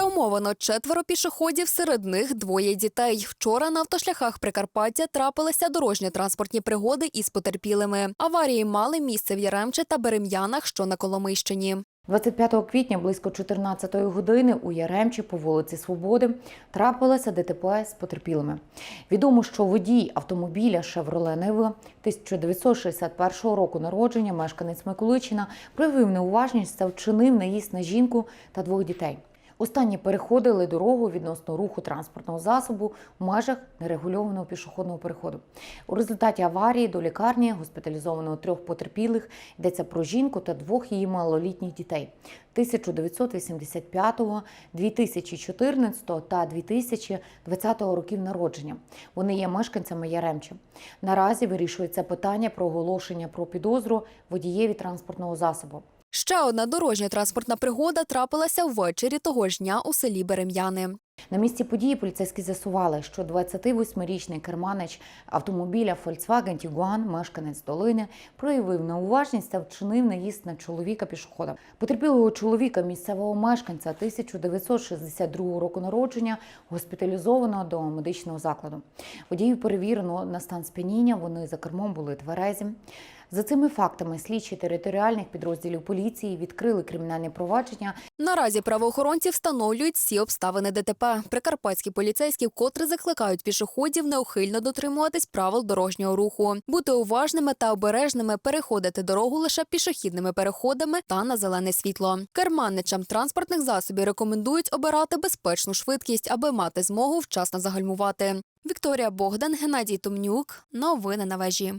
Травмовано четверо пішоходів, серед них двоє дітей. Вчора на автошляхах Прикарпаття трапилися дорожньо-транспортні пригоди із потерпілими. Аварії мали місце в Яремче та Берем'янах, що на Коломийщині. 25 квітня близько 14 години у Яремчі по вулиці Свободи трапилося ДТП з потерпілими. Відомо, що водій автомобіля Шевроле Нива 1961 року народження, мешканець Миколичина, проявив неуважність та вчинив наїзд на жінку та двох дітей. Останні переходили дорогу відносно руху транспортного засобу в межах нерегульованого пішохідного переходу. У результаті аварії до лікарні госпіталізовано трьох потерпілих. Йдеться про жінку та двох її малолітніх дітей 1985, 2014 та 2020 років народження. Вони є мешканцями Яремча. Наразі вирішується питання про оголошення про підозру водієві транспортного засобу. Ще одна дорожньо-транспортна пригода трапилася ввечері того ж дня у селі Берем'яни. На місці події поліцейські з'ясували, що 28-річний керманич автомобіля Volkswagen Tiguan, мешканець долини, проявив неуважність та вчинив наїзд на чоловіка пішохода. Потерпілого чоловіка, місцевого мешканця 1962 року народження, госпіталізовано до медичного закладу. Водіїв перевірено на стан сп'яніння. Вони за кермом були тверезі. За цими фактами слідчі територіальних підрозділів поліції відкрили кримінальне провадження Наразі правоохоронці встановлюють всі обставини ДТП. Прикарпатські поліцейські вкотре закликають пішоходів неухильно дотримуватись правил дорожнього руху, бути уважними та обережними, переходити дорогу лише пішохідними переходами та на зелене світло. Керманничам транспортних засобів рекомендують обирати безпечну швидкість, аби мати змогу вчасно загальмувати. Вікторія Богдан, Геннадій Томнюк. Новини на вежі.